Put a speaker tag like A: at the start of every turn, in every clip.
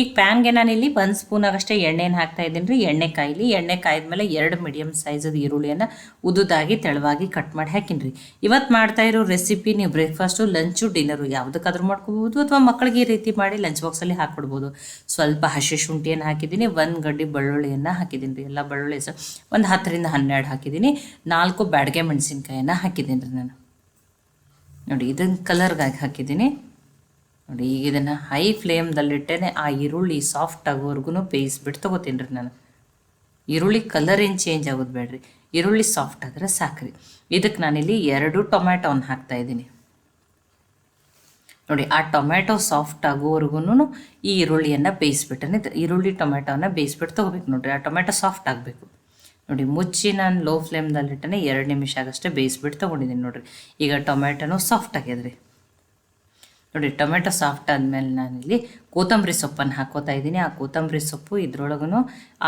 A: ಈಗ ಪ್ಯಾನ್ಗೆ ನಾನಿಲ್ಲಿ ಒಂದು ಸ್ಪೂನಾಗಷ್ಟೇ ಎಣ್ಣೆನ ಹಾಕ್ತಾ ಇದ್ದೀನಿ ರೀ. ಎಣ್ಣೆ ಕಾಯಿಲಿ, ಎಣ್ಣೆ ಕಾಯ್ದ್ಮೇಲೆ ಎರಡು ಮೀಡಿಯಮ್ ಸೈಜದ ಈರುಳ್ಳಿಯನ್ನು ಉದುದಾಗಿ ತೆಳುವಾಗಿ ಕಟ್ ಮಾಡಿ ಹಾಕಿನಿ ರೀ. ಇವತ್ತು ಮಾಡ್ತಾ ಇರೋ ರೆಸಿಪಿ ನೀವು ಬ್ರೇಕ್ಫಾಸ್ಟು ಲಂಚು ಡಿನ್ನರು ಯಾವುದಕ್ಕಾದ್ರೂ ಮಾಡ್ಕೋಬೋದು ಅಥವಾ ಮಕ್ಕಳಿಗೆ ಈ ರೀತಿ ಮಾಡಿ ಲಂಚ್ ಬಾಕ್ಸಲ್ಲಿ ಹಾಕ್ಕೊಡ್ಬೋದು ಸ್ವಲ್ಪ ಹಸಿ ಶುಂಠಿಯನ್ನು ಹಾಕಿದ್ದೀನಿ, ಒಂದು ಗಡ್ಡಿ ಬೆಳ್ಳುಳ್ಳಿಯನ್ನು ಹಾಕಿದ್ದೀನಿ ರೀ. ಎಲ್ಲ ಬೆಳ್ಳುಳ್ಳಿ ಸಹ ಒಂದು ಹತ್ತರಿಂದ ಹನ್ನೆರಡು ಹಾಕಿದ್ದೀನಿ. ನಾಲ್ಕು ಬ್ಯಾಡಗೆ ಮೆಣಸಿನ್ಕಾಯನ್ನು ಹಾಕಿದ್ದೀನಿ ರೀ ನಾನು. ನೋಡಿ ಇದನ್ನು ಕಲರ್ಗಾಗಿ ಹಾಕಿದ್ದೀನಿ. ನೋಡಿ, ಈಗ ಇದನ್ನು ಹೈ ಫ್ಲೇಮ್ದಲ್ಲಿಟ್ಟೆ ಆ ಈರುಳ್ಳಿ ಸಾಫ್ಟ್ ಆಗೋವರೆಗೂ ಬೇಯಿಸ್ಬಿಟ್ಟು ತೊಗೋತೀನಿ ರೀ ನಾನು. ಈರುಳ್ಳಿ ಕಲರ್ ಏನು ಚೇಂಜ್ ಆಗೋದು ಬೇಡ್ರಿ. ಈರುಳ್ಳಿ ಸಾಫ್ಟ್ ಆದರೆ ಸಾಕ್ರಿ. ಇದಕ್ಕೆ ನಾನಿಲ್ಲಿ ಎರಡು ಟೊಮ್ಯಾಟೋವನ್ನು ಹಾಕ್ತಾ ಇದ್ದೀನಿ. ನೋಡಿ, ಆ ಟೊಮ್ಯಾಟೊ ಸಾಫ್ಟ್ ಆಗೋವರೆಗೂ ಈ ಈರುಳ್ಳಿಯನ್ನು ಬೇಯಿಸ್ಬಿಟ್ಟನೆ ಈರುಳ್ಳಿ ಟೊಮ್ಯಾಟೋನ ಬೇಯಿಸ್ಬಿಟ್ಟು ತೊಗೋಬೇಕು ನೋಡಿರಿ. ಆ ಟೊಮ್ಯಾಟೊ ಸಾಫ್ಟ್ ಆಗಬೇಕು. ನೋಡಿ, ಮುಚ್ಚಿ ನಾನು ಲೋ ಫ್ಲೇಮ್ದಲ್ಲಿಟ್ಟನೆ ಎರಡು ನಿಮಿಷ ಆಗಷ್ಟೇ ಬೇಯಿಸ್ಬಿಟ್ಟು ತೊಗೊಂಡಿದ್ದೀನಿ ನೋಡಿರಿ. ಈಗ ಟೊಮ್ಯಾಟೊನೂ ಸಾಫ್ಟ್ ಆಗ್ಯದ್ರಿ. ನೋಡಿ, ಟೊಮೆಟೊ ಸಾಫ್ಟ್ ಆದಮೇಲೆ ನಾನಿಲ್ಲಿ ಕೊತ್ತಂಬರಿ ಸೊಪ್ಪನ್ನು ಹಾಕೋತಾ ಇದ್ದೀನಿ. ಆ ಕೊತ್ತಂಬರಿ ಸೊಪ್ಪು ಇದ್ರೊಳಗೂ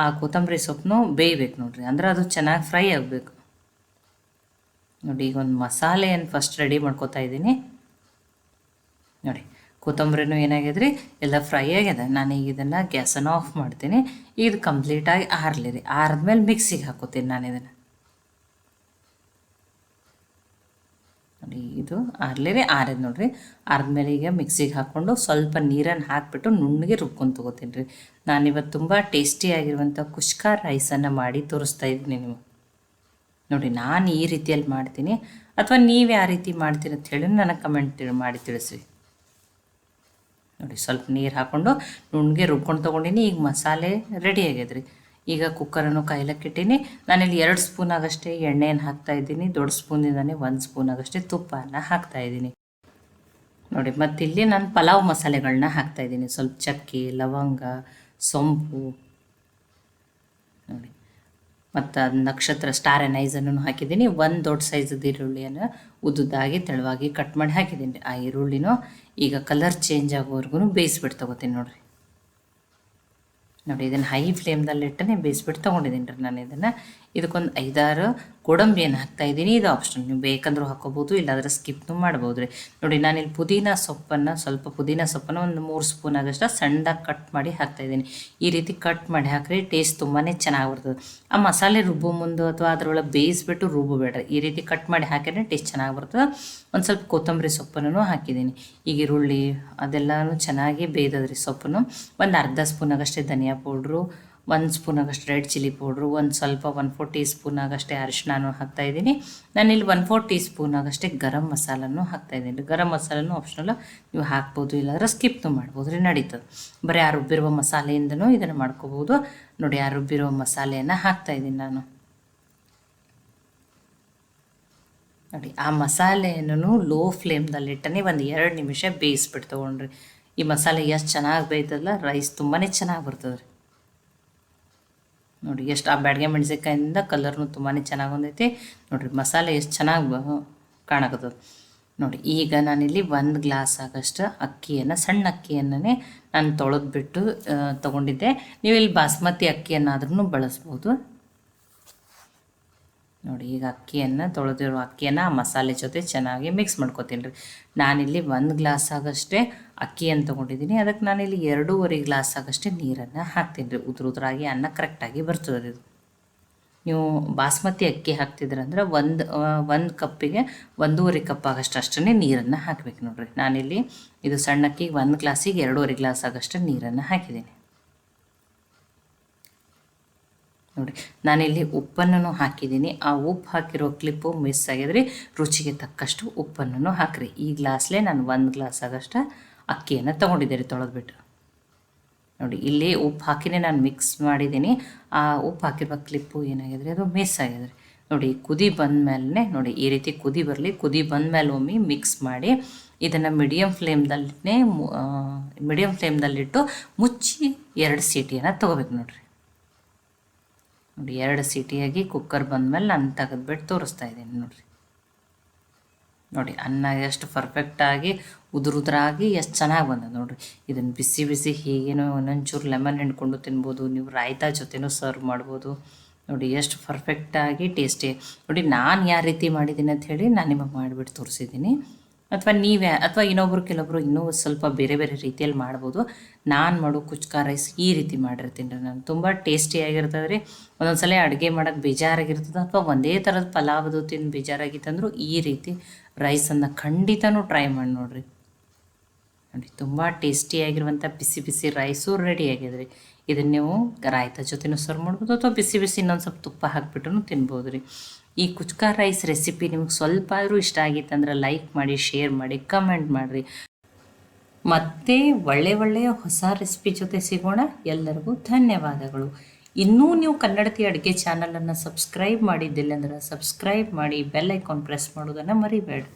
A: ಆ ಕೊತ್ತಂಬರಿ ಸೊಪ್ಪನ್ನು ಬೇಯಬೇಕು ನೋಡಿರಿ. ಅಂದ್ರೆ ಅದು ಚೆನ್ನಾಗಿ ಫ್ರೈ ಆಗಬೇಕು. ನೋಡಿ, ಈಗ ಒಂದು ಮಸಾಲೆಯನ್ನು ಫಸ್ಟ್ ರೆಡಿ ಮಾಡ್ಕೋತಾ ಇದ್ದೀನಿ. ನೋಡಿ, ಕೊತ್ತಂಬರಿನೂ ಏನಾಗಿದ್ರಿ ಎಲ್ಲ ಫ್ರೈ ಆಗಿದೆ. ನಾನು ಈಗ ಇದನ್ನು ಗ್ಯಾಸನ್ನು ಆಫ್ ಮಾಡ್ತೀನಿ. ಇದು ಕಂಪ್ಲೀಟಾಗಿ ಆರಲಿ ರೀ. ಆರಿದ್ಮೇಲೆ ಮಿಕ್ಸಿಗೆ ಹಾಕೋತೀನಿ ನಾನು ಇದನ್ನು. ನೋಡಿ, ಇದು ಆರ್ಲಿ ಆರಿದ್ ನೋಡ್ರಿ. ಆರಿದ್ಮೇಲೆ ಈಗ ಮಿಕ್ಸಿಗೆ ಹಾಕ್ಕೊಂಡು ಸ್ವಲ್ಪ ನೀರನ್ನು ಹಾಕಿಬಿಟ್ಟು ನುಣ್ಣಗೆ ರುಬ್ಕೊಂಡು ತೊಗೋತೀನಿ ರೀ. ನಾನಿವತ್ತು ತುಂಬ ಟೇಸ್ಟಿಯಾಗಿರುವಂಥ ಕುಷ್ಕ ರೈಸನ್ನು ಮಾಡಿ ತೋರಿಸ್ತಾ ಇದ್ದೀನಿ ನೀವು ನೋಡಿ, ನಾನು ಈ ರೀತಿಯಲ್ಲಿ ಮಾಡ್ತೀನಿ. ಅಥವಾ ನೀವು ಯಾವ ರೀತಿ ಮಾಡ್ತೀರಿ ಅಂತ ಹೇಳಿ ನನಗೆ ಕಮೆಂಟ್ ಮಾಡಿ ತಿಳಿಸಿ ನೋಡಿ, ಸ್ವಲ್ಪ ನೀರು ಹಾಕ್ಕೊಂಡು ನುಣ್ಣಗೆ ರುಬ್ಕೊಂಡು ತೊಗೊಂಡಿನಿ, ಈಗ ಮಸಾಲೆ ರೆಡಿ ಆಗ್ಯದ್ರಿ. ಈಗ ಕುಕ್ಕರನ್ನು ಕಾಯ್ಲಕ್ಕೆ ಇಟ್ಟೀನಿ ನಾನಿಲ್ಲಿ ಎರಡು ಸ್ಪೂನ್ ಆಗಷ್ಟೇ ಎಣ್ಣೆಯನ್ನು ಹಾಕ್ತಾ ಇದ್ದೀನಿ. ದೊಡ್ಡ ಸ್ಪೂನಿಂದಾನೆ ಒಂದು ಸ್ಪೂನ್ ಆಗಷ್ಟೇ ತುಪ್ಪನ ಹಾಕ್ತಾ ಇದ್ದೀನಿ. ನೋಡಿ, ಮತ್ತಿಲ್ಲಿ ನಾನು ಪಲಾವ್ ಮಸಾಲೆಗಳನ್ನ ಹಾಕ್ತಾ ಇದ್ದೀನಿ. ಸ್ವಲ್ಪ ಚಕ್ಕೆ, ಲವಂಗ, ಸೊಂಪು. ನೋಡಿ, ಮತ್ತು ನಕ್ಷತ್ರ ಸ್ಟಾರ್ ಎನೈಸನ್ನು ಹಾಕಿದ್ದೀನಿ. ಒಂದು ದೊಡ್ಡ ಸೈಜದ ಈರುಳ್ಳಿಯನ್ನು ಉದ್ದುದಾಗಿ ತೆಳುವಾಗಿ ಕಟ್ ಮಾಡಿ ಹಾಕಿದ್ದೀನಿ. ಆ ಈರುಳ್ಳಿನೂ ಈಗ ಕಲರ್ ಚೇಂಜ್ ಆಗೋವರೆಗೂ ಬೇಯಿಸ್ಬಿಟ್ಟು ತೊಗೋತೀನಿ ನೋಡಿರಿ. ನೋಡಿ ಇದನ್ನು ಹೈ ಫ್ಲೇಮ್ದಲ್ಲಿ ಇಟ್ಟನೆ ಬೇಯಿಸ್ಬಿಟ್ಟು ತೊಗೊಂಡಿದ್ದೀನಿ ರೀ ನಾನು ಇದನ್ನು. ಇದಕ್ಕೊಂದು ಐದಾರು ಗೋಡಂಬಿಯನ್ನು ಹಾಕ್ತಾಯಿದ್ದೀನಿ ಇದು ಆಪ್ಷನ್ ನೀವು ಬೇಕಂದ್ರೂ ಹಾಕೋಬೋದು, ಇಲ್ಲಾದ್ರೆ ಸ್ಕಿಪ್ನು ಮಾಡ್ಬೋದು ರೀ. ನೋಡಿ, ನಾನಿಲ್ಲಿ ಪುದೀನ ಸೊಪ್ಪನ್ನು, ಸ್ವಲ್ಪ ಪುದೀನ ಸೊಪ್ಪನ್ನು ಒಂದು ಮೂರು ಸ್ಪೂನ್ ಆಗಷ್ಟು ಸಣ್ಣದಾಗಿ ಕಟ್ ಮಾಡಿ ಹಾಕ್ತಾ ಇದ್ದೀನಿ. ಈ ರೀತಿ ಕಟ್ ಮಾಡಿ ಹಾಕ್ರಿ ಟೇಸ್ಟ್ ತುಂಬಾ ಚೆನ್ನಾಗಿ ಬರ್ತದೆ ಆ ಮಸಾಲೆ ರುಬ್ಬೋ ಮುಂದೆ ಅಥವಾ ಅದರೊಳಗೆ ಬೇಯಿಸ್ಬಿಟ್ಟು ರುಬ್ಬಬೇಡ್ರಿ ಈ ರೀತಿ ಕಟ್ ಮಾಡಿ ಹಾಕಿದ್ರೆ ಟೇಸ್ಟ್ ಚೆನ್ನಾಗಿ ಬರ್ತದೆ ಒಂದು ಸ್ವಲ್ಪ ಕೊತ್ತಂಬರಿ ಸೊಪ್ಪನ್ನು ಹಾಕಿದ್ದೀನಿ. ಈಗ ಈರುಳ್ಳಿ ಅದೆಲ್ಲನೂ ಚೆನ್ನಾಗಿ ಬೇಯ್ದದ್ರಿ ಸೊಪ್ಪನ್ನು. ಒಂದು ಅರ್ಧ ಸ್ಪೂನ್ ಆಗಷ್ಟೇ ಧನಿಯಾ ಪೌಡ್ರು ಒಂದು ಸ್ಪೂನ್ ಆಗಷ್ಟು ರೆಡ್ ಚಿಲ್ಲಿ ಪೌಡ್ರು, ಒಂದು ಸ್ವಲ್ಪ ಒನ್ ಫೋರ್ ಟೀ ಸ್ಪೂನ್ ಆಗಷ್ಟೇ ಅರಿಶಿಣನೂ ಹಾಕ್ತಾಯಿದ್ದೀನಿ ನಾನಿಲ್ಲಿ ಒನ್ ಫೋರ್ ಟೀ ಸ್ಪೂನ್ ಆಗಷ್ಟೇ ಗರಂ ಮಸಾಲನೂ ಹಾಕ್ತಾಯಿದ್ದೀನಿ ಗರಂ ಮಸಾಲನೂ ಆಪ್ಷನಲ್ಲ ನೀವು ಹಾಕ್ಬೋದು, ಇಲ್ಲಾಂದ್ರೆ ಸ್ಕಿಪ್ನು ಮಾಡ್ಬೋದು, ರೀ ನಡೀತದೆ. ಬರೀ ಆ ರುಬ್ಬಿರುವ ಮಸಾಲೆಯಿಂದನೂ ಇದನ್ನು ಮಾಡ್ಕೋಬೋದು. ನೋಡಿ ಆ ರುಬ್ಬಿರುವ ಮಸಾಲೆಯನ್ನು ಹಾಕ್ತಾಯಿದ್ದೀನಿ ನಾನು. ನೋಡಿ, ಆ ಮಸಾಲೆಯನ್ನು ಲೋ ಫ್ಲೇಮ್ದಲ್ಲಿಟ್ಟನೆ ಒಂದು ಎರಡು ನಿಮಿಷ ಬೇಯಿಸ್ಬಿಟ್ಟು ತೊಗೊಂಡ್ರಿ. ಈ ಮಸಾಲೆ ಎಷ್ಟು ಚೆನ್ನಾಗಿ ಬೇಯ್ತದಲ್ಲ ರೈಸ್ ತುಂಬಾ ಚೆನ್ನಾಗಿ ಬರ್ತದೆ ನೋಡಿ, ಎಷ್ಟು ಆ ಬ್ಯಾಡ್ಗೆ ಮೆಣಸಿನ್ಕಾಯಿಂದ ಕಲರ್ನು ತುಂಬಾ ಚೆನ್ನಾಗಿ ಬಂದೈತಿ. ನೋಡಿರಿ, ಮಸಾಲೆ ಎಷ್ಟು ಚೆನ್ನಾಗಿ ಕಾಣಕತ್ತದ. ನೋಡಿ, ಈಗ ನಾನಿಲ್ಲಿ ಒಂದು ಗ್ಲಾಸ್ ಆಗಷ್ಟು ಅಕ್ಕಿಯನ್ನು, ಸಣ್ಣ ಅಕ್ಕಿಯನ್ನೇ ನಾನು ತೊಳೆದ್ಬಿಟ್ಟು ತೊಗೊಂಡಿದ್ದೆ. ನೀವು ಇಲ್ಲಿ ಬಾಸ್ಮತಿ ಅಕ್ಕಿಯನ್ನಾದ್ರೂ ಬಳಸ್ಬೋದು. ನೋಡಿ, ಈಗ ಅಕ್ಕಿಯನ್ನು ತೊಳೆದಿರೋ ಅಕ್ಕಿಯನ್ನು ಆ ಮಸಾಲೆ ಜೊತೆ ಚೆನ್ನಾಗಿ ಮಿಕ್ಸ್ ಮಾಡ್ಕೊತೀನಿ ರೀ. ನಾನಿಲ್ಲಿ ಒಂದು ಗ್ಲಾಸ್ ಆಗಷ್ಟೇ ಅಕ್ಕಿಯನ್ನು ತೊಗೊಂಡಿದ್ದೀನಿ. ಅದಕ್ಕೆ ನಾನಿಲ್ಲಿ ಎರಡೂವರೆ ಗ್ಲಾಸ್ ಆಗಷ್ಟೇ ನೀರನ್ನು ಹಾಕ್ತೀನಿ ರೀ. ಉದ್ರ ಉದ್ರಾಗಿ ಅನ್ನ ಕರೆಕ್ಟಾಗಿ ಬರ್ತದೆ ಇದು ನೀವು ಬಾಸ್ಮತಿ ಅಕ್ಕಿ ಹಾಕ್ತಿದ್ರಂದ್ರೆ ಒಂದು ಒಂದು ಕಪ್ಪಿಗೆ ಒಂದೂವರೆ ಕಪ್ ಆಗಷ್ಟು ಅಷ್ಟೇ ನೀರನ್ನು ಹಾಕಬೇಕು ನೋಡಿರಿ. ನಾನಿಲ್ಲಿ ಇದು ಸಣ್ಣ ಅಕ್ಕಿಗೆ ಒಂದು ಗ್ಲಾಸಿಗೆ ಎರಡೂವರೆ ಗ್ಲಾಸ್ ಆಗಷ್ಟು ನೀರನ್ನು ಹಾಕಿದ್ದೀನಿ. ನೋಡಿ, ನಾನಿಲ್ಲಿ ಉಪ್ಪನ್ನು ಹಾಕಿದ್ದೀನಿ. ಆ ಉಪ್ಪು ಹಾಕಿರೋ ಕ್ಲಿಪ್ಪು ಮಿಸ್ ಆಗಿದ್ರಿ ರುಚಿಗೆ ತಕ್ಕಷ್ಟು ಉಪ್ಪನ್ನು ಹಾಕಿರಿ. ಈ ಗ್ಲಾಸ್ಲೇ ನಾನು ಒಂದು ಗ್ಲಾಸ್ ಆಗಷ್ಟು ಅಕ್ಕಿಯನ್ನು ತೊಗೊಂಡಿದ್ದೀರಿ ತೊಳೆದ್ಬಿಟ್ಟು ನೋಡಿ, ಇಲ್ಲಿ ಉಪ್ಪು ಹಾಕಿನೇ ನಾನು ಮಿಕ್ಸ್ ಮಾಡಿದ್ದೀನಿ. ಆ ಉಪ್ಪು ಹಾಕಿರುವ ಕ್ಲಿಪ್ಪು ಏನಾಗಿದ್ರೆ ಅದು ಮಿಸ್ ಆಗಿದ್ರಿ. ನೋಡಿ, ಕುದಿ ಬಂದಮೇಲೆ ನೋಡಿ, ಈ ರೀತಿ ಕುದಿ ಬರಲಿ. ಕುದಿ ಬಂದಮೇಲೆ ಒಮ್ಮೆ ಮಿಕ್ಸ್ ಮಾಡಿ ಇದನ್ನು ಮೀಡಿಯಮ್ ಫ್ಲೇಮ್ದಲ್ಲೇ ಮೀಡಿಯಮ್ ಫ್ಲೇಮ್ದಲ್ಲಿಟ್ಟು ಮುಚ್ಚಿ ಎರಡು ಸೀಟಿಯನ್ನು ತೊಗೋಬೇಕು ನೋಡಿರಿ. ನೋಡಿ, ಎರಡು ಸಿಟಿಯಾಗಿ ಕುಕ್ಕರ್ ಬಂದಮೇಲೆ ನಾನು ತೆಗೆದ್ಬಿಟ್ಟು ತೋರಿಸ್ತಾ ಇದ್ದೀನಿ ನೋಡಿರಿ. ನೋಡಿ, ಅನ್ನ ಎಷ್ಟು ಪರ್ಫೆಕ್ಟಾಗಿ ಉದುರುದ್ರಾಗಿ ಎಷ್ಟು ಚೆನ್ನಾಗಿ ಬಂದದ ನೋಡಿರಿ. ಇದನ್ನು ಬಿಸಿ ಬಿಸಿ ಹೀಗೇನೋ ಒಂದೊಂಚೂರು ಲೆಮನ್ ಹಿಂಡ್ಕೊಂಡು ತಿನ್ಬೋದು, ನೀವು ರಾಯ್ತಾ ಜೊತೆನೂ ಸರ್ವ್ ಮಾಡ್ಬೋದು. ನೋಡಿ, ಎಷ್ಟು ಪರ್ಫೆಕ್ಟಾಗಿ ಟೇಸ್ಟಿ ನೋಡಿ, ನಾನು ಯಾವ ರೀತಿ ಮಾಡಿದ್ದೀನಿ ಅಂತ ಹೇಳಿ ನಾನು ನಿಮಗೆ ಮಾಡಿಬಿಟ್ಟು ತೋರಿಸಿದ್ದೀನಿ. ಅಥವಾ ನೀವೇ, ಅಥವಾ ಇನ್ನೊಬ್ರು ಕೆಲವೊಬ್ರು ಇನ್ನೂ ಸ್ವಲ್ಪ ಬೇರೆ ಬೇರೆ ರೀತಿಯಲ್ಲಿ ಮಾಡ್ಬೋದು. ನಾನು ಮಾಡೋ ಕುಚ್ಕಾ ರೈಸ್ ಈ ರೀತಿ ಮಾಡಿರ್ತೀನಿ ರೀ ನಾನು. ತುಂಬ ಟೇಸ್ಟಿಯಾಗಿರ್ತದೆ ರೀ ಒಂದೊಂದು ಸಲ ಅಡುಗೆ ಮಾಡೋಕ್ಕೆ ಬೇಜಾರಾಗಿರ್ತದೆ, ಅಥವಾ ಒಂದೇ ಥರದ ಪಲಾವದು ತಿಂದು ಬೇಜಾರಾಗಿತ್ತಂದ್ರೂ ಈ ರೀತಿ ರೈಸನ್ನು ಖಂಡಿತನೂ ಟ್ರೈ ಮಾಡಿ ನೋಡಿರಿ. ನೋಡಿ, ತುಂಬ ಟೇಸ್ಟಿಯಾಗಿರುವಂಥ ಬಿಸಿ ಬಿಸಿ ರೈಸು ರೆಡಿ ಆಗಿದೆ ರೀ ಇದನ್ನು ನೀವು ರಾಯ್ತ ಜೊತೆನೂ ಸರ್ವ್ ಮಾಡ್ಬೋದು, ಅಥವಾ ಬಿಸಿ ಬಿಸಿ ಇನ್ನೊಂದು ಸ್ವಲ್ಪ ತುಪ್ಪ ಹಾಕಿಬಿಟ್ಟು ತಿನ್ಬೋದು ರೀ ಈ ಕುಚ್ಕಾ ರೈಸ್ ರೆಸಿಪಿ ನಿಮ್ಗೆ ಸ್ವಲ್ಪ ಆದರೂ ಇಷ್ಟ ಆಗಿತ್ತಂದ್ರೆ ಲೈಕ್ ಮಾಡಿ ಶೇರ್ ಮಾಡಿ ಕಮೆಂಟ್ ಮಾಡಿರಿ. ಮತ್ತೆ ಒಳ್ಳೆ ಒಳ್ಳೆಯ ಹೊಸ ರೆಸಿಪಿ ಜೊತೆ ಸಿಗೋಣ. ಎಲ್ಲರಿಗೂ ಧನ್ಯವಾದಗಳು. ಇನ್ನೂ ನೀವು ಕನ್ನಡತಿ ಅಡುಗೆ ಚಾನಲನ್ನು ಸಬ್ಸ್ಕ್ರೈಬ್ ಮಾಡಿದ್ದಿಲ್ಲ ಅಂದ್ರೆ ಸಬ್ಸ್ಕ್ರೈಬ್ ಮಾಡಿ ಬೆಲ್ ಐಕಾನ್ ಪ್ರೆಸ್ ಮಾಡೋದನ್ನು ಮರಿಬೇಡಿ.